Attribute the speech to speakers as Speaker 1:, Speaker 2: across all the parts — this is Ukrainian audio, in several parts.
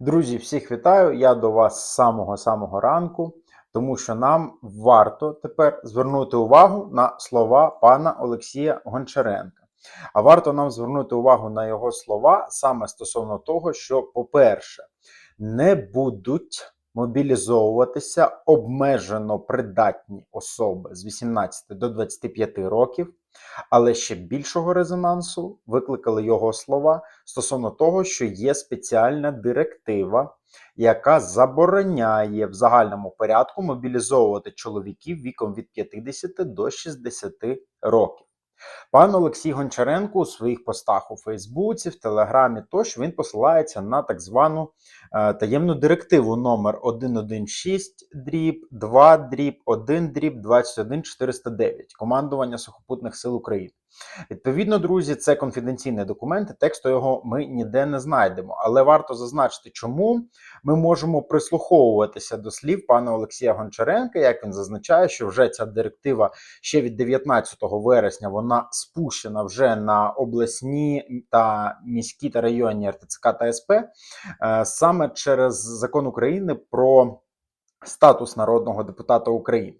Speaker 1: Друзі, всіх вітаю! Я до вас з самого-самого ранку, тому що нам варто тепер звернути увагу на слова пана Олексія Гончаренка. А варто нам звернути увагу на його слова саме стосовно того, що, по-перше, не будуть мобілізовуватися обмежено придатні особи з 18 до 25 років. Але ще більшого резонансу викликали його слова стосовно того, що є спеціальна директива, яка забороняє в загальному порядку мобілізовувати чоловіків віком від 50 до 60 років. Пан Олексій Гончаренко у своїх постах у Фейсбуці, в Телеграмі тощо він посилається на так звану е, таємну директиву номер 116 дріб 2 дріб 1 дріб 21409 командування сухопутних сил України. Відповідно, друзі, це конфіденційний документ, тексту його ми ніде не знайдемо. Але варто зазначити, чому ми можемо прислуховуватися до слів пана Олексія Гончаренка, як він зазначає, що вже ця директива ще від 19 вересня вона спущена вже на обласні та міські та районні РТЦК та СП е, саме через закон України про статус народного депутата України,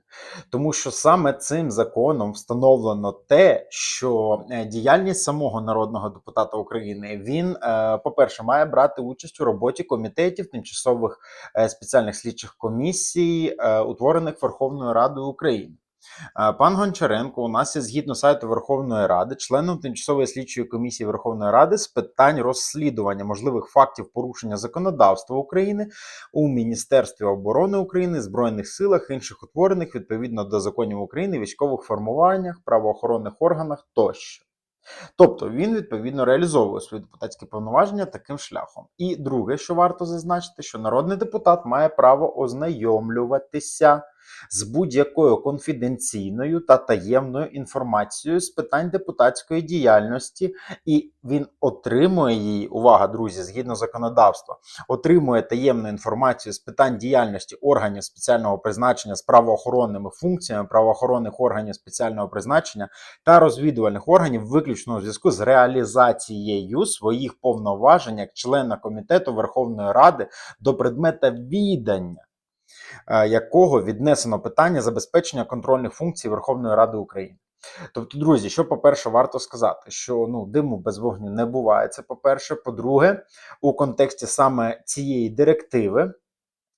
Speaker 1: тому що саме цим законом встановлено те, що е, діяльність самого народного депутата України він, е, по-перше, має брати участь у роботі комітетів тимчасових е, спеціальних слідчих комісій, утворених Верховною Радою України. Пан Гончаренко у нас є згідно сайту Верховної Ради, членом тимчасової слідчої комісії Верховної Ради з питань розслідування можливих фактів порушення законодавства України у Міністерстві оборони України, Збройних силах, інших утворених відповідно до законів України, військових формуваннях, правоохоронних органах тощо. Тобто він відповідно реалізовує свої депутатські повноваження таким шляхом. І друге, що варто зазначити, що народний депутат має право ознайомлюватися з будь-якою конфіденційною та таємною інформацією з питань депутатської діяльності, і він отримує її, увага, друзі, згідно законодавства, отримує таємну інформацію з питань діяльності органів спеціального призначення з правоохоронними функціями правоохоронних органів спеціального призначення та розвідувальних органів, виключно у зв'язку з реалізацією своїх повноважень як члена комітету Верховної Ради до предмета відання. Е, якого віднесено питання забезпечення контрольних функцій Верховної Ради України. Тобто, друзі, що по-перше, варто сказати, що ну диму без вогню не буває. Це по-перше, по-друге, у контексті саме цієї директиви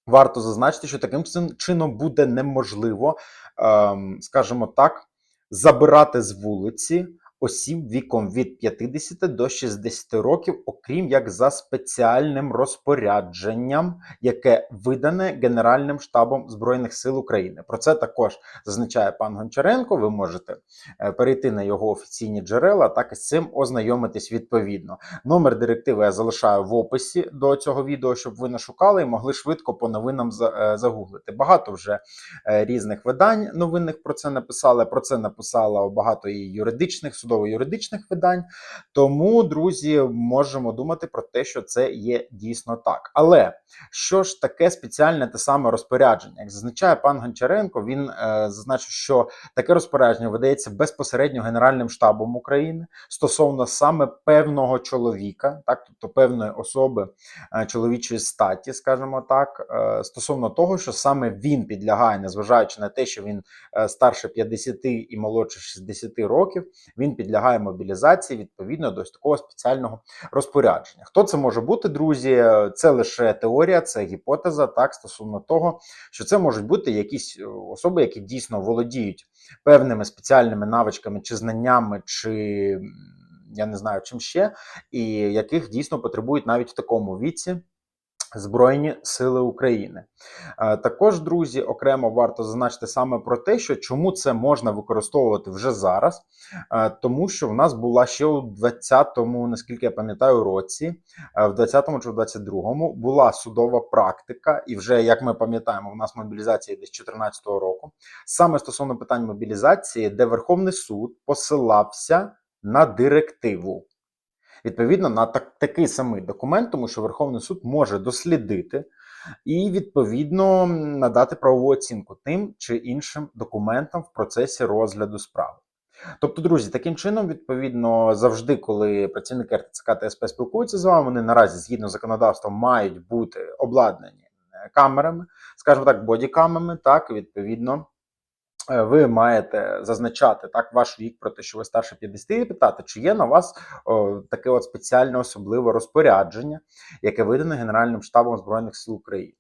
Speaker 1: варто зазначити, що таким чином буде неможливо, ем, скажімо так, забирати з вулиці осіб віком від 50 до 60 років, окрім як за спеціальним розпорядженням, яке видане Генеральним штабом Збройних сил України. Про це також зазначає пан Гончаренко. Ви можете е, перейти на його офіційні джерела, так і з цим ознайомитись відповідно. Номер директиви я залишаю в описі до цього відео, щоб ви не шукали і могли швидко по новинам е, загуглити. Багато вже е, різних видань новинних про це написали. Про це написала багато і юридичних судово-юридичних видань. Тому, друзі, можемо думати про те, що це є дійсно так. Але що ж таке спеціальне те саме розпорядження? Як зазначає пан Гончаренко, він е, зазначив, що таке розпорядження видається безпосередньо Генеральним штабом України стосовно саме певного чоловіка, так тобто певної особи е, чоловічої статі, скажімо так, е, стосовно того, що саме він підлягає, незважаючи на те, що він е, старше 50 і молодше 60 років, він підлягає мобілізації відповідно до такого спеціального розпорядження. Хто це може бути, друзі? Це лише теорія, це гіпотеза, так стосовно того, що це можуть бути якісь е, особи, які дійсно володіють певними спеціальними навичками чи знаннями, чи я не знаю чим ще, і яких дійсно потребують навіть в такому віці. Збройні сили України. Е, також, друзі, окремо варто зазначити саме про те, що чому це можна використовувати вже зараз, е, тому що в нас була ще у 20-му, наскільки я пам'ятаю, році, е, в 20-му чи в 22-му була судова практика, і вже як ми пам'ятаємо, у нас мобілізація десь 14-го року, саме стосовно питань мобілізації, де Верховний суд посилався на директиву. Відповідно на так, такий самий документ, тому що Верховний суд може дослідити і відповідно надати правову оцінку тим чи іншим документам в процесі розгляду справи. Тобто, друзі, таким чином, відповідно, завжди, коли працівники РТЦК та СП спілкуються з вами, вони наразі згідно з законодавством мають бути обладнані е, камерами, скажімо так, бодікамерами, так, відповідно. Е, Ви маєте зазначати так ваш вік про те, що ви старше 50, і питати, чи є на вас о, таке от спеціальне особливе розпорядження, яке видане Генеральним штабом Збройних сил України.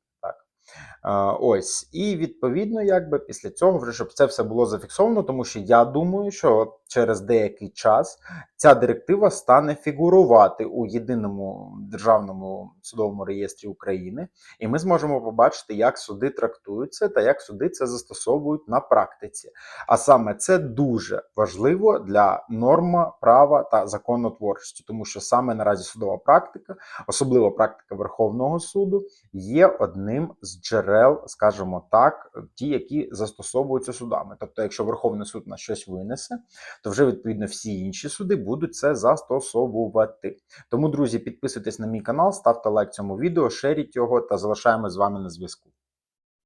Speaker 1: Ось, і відповідно, якби після цього, вже щоб це все було зафіксовано, тому що я думаю, що через деякий час ця директива стане фігурувати у єдиному державному судовому реєстрі України, і ми зможемо побачити, як суди трактуються та як суди це застосовують на практиці. А саме це дуже важливо для норма права та законотворчості, тому що саме наразі судова практика, особливо практика Верховного суду, є одним з джерел, скажімо так, ті, які застосовуються судами. Тобто, якщо Верховний суд на щось винесе, то вже відповідно всі інші суди будуть це застосовувати. Тому, друзі, підписуйтесь на мій канал, ставте лайк цьому відео, шеріть його та залишаємо з вами на зв'язку.